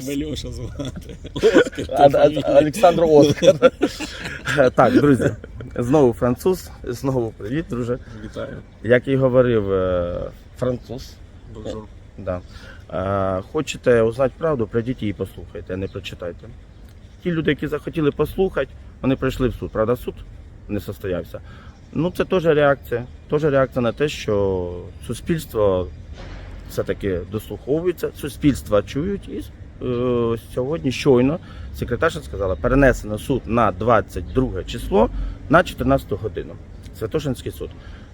Тебе Льоша звати. Олександр Оскар. Так, друзі, знову француз, знову привіт, друже. Вітаю. Як і говорив е, француз, Бонжур. да. е, хочете узнати правду, прийдіть її послухайте, а не прочитайте. Ті люди, які захотіли послухати, вони прийшли в суд. Правда, суд не состоявся. Ну, це теж реакція. Теж реакція на те, що суспільство все-таки дослуховується, суспільство чують і сьогодні щойно секретарша сказала, перенесено суд на 22 число на 14 годину. Святошинський суд.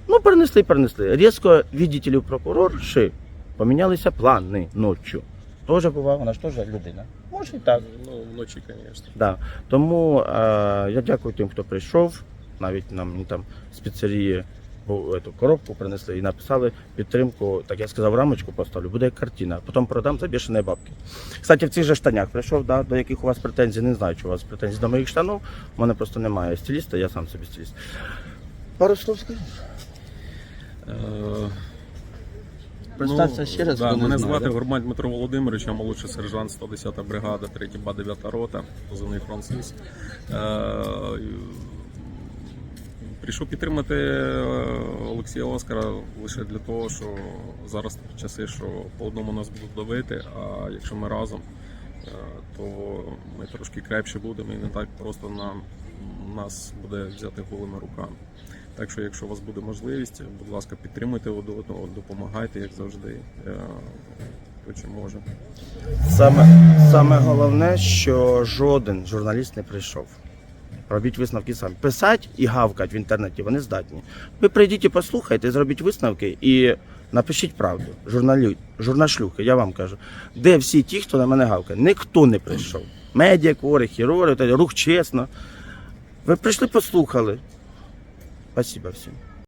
Ну, перенесли, перенесли. Різко відділів прокурорші помінялися плани ночі. Теж буває, вона ж теж людина. Може і так. Ну, вночі, звісно. Да. Тому е, я дякую тим, хто прийшов. Навіть нам там з піцерії ету коробку принесли і написали підтримку. Так я сказав, рамочку поставлю, буде як картина, потім продам за бішені бабки. Кстати, в цих же штанях прийшов, да, до яких у вас претензій, не знаю, чи у вас претензій до моїх штанів. У мене просто немає стиліста, я сам собі стиліст. Пару слов скажу. Е, Представся ще раз, Да, мене знає, звати да? Гурман Дмитро Володимирович, я молодший сержант 110-та бригада, 3 ба 9 рота, позивний француз. Е, Прийшов підтримати е, Олексія Оскара лише для того, що зараз часи, що по одному нас будуть давити, а якщо ми разом, е, то ми трошки крепше будемо і не так просто нам нас буде взяти голими руками. Так що, якщо у вас буде можливість, будь ласка, підтримуйте один одного, допомагайте, як завжди, е, хто чим може. Саме, саме головне, що жоден журналіст не прийшов. Робіть висновки самі. Писати і гавкати в інтернеті вони здатні. Ви прийдіть і послухайте, зробіть висновки і напишіть правду. Журналі, журнашлюхи, я вам кажу. Де всі ті, хто на мене гавкає? Ніхто не прийшов. Медіа, кори, хірори, рух чесно. Ви прийшли, послухали. Спасибо всім.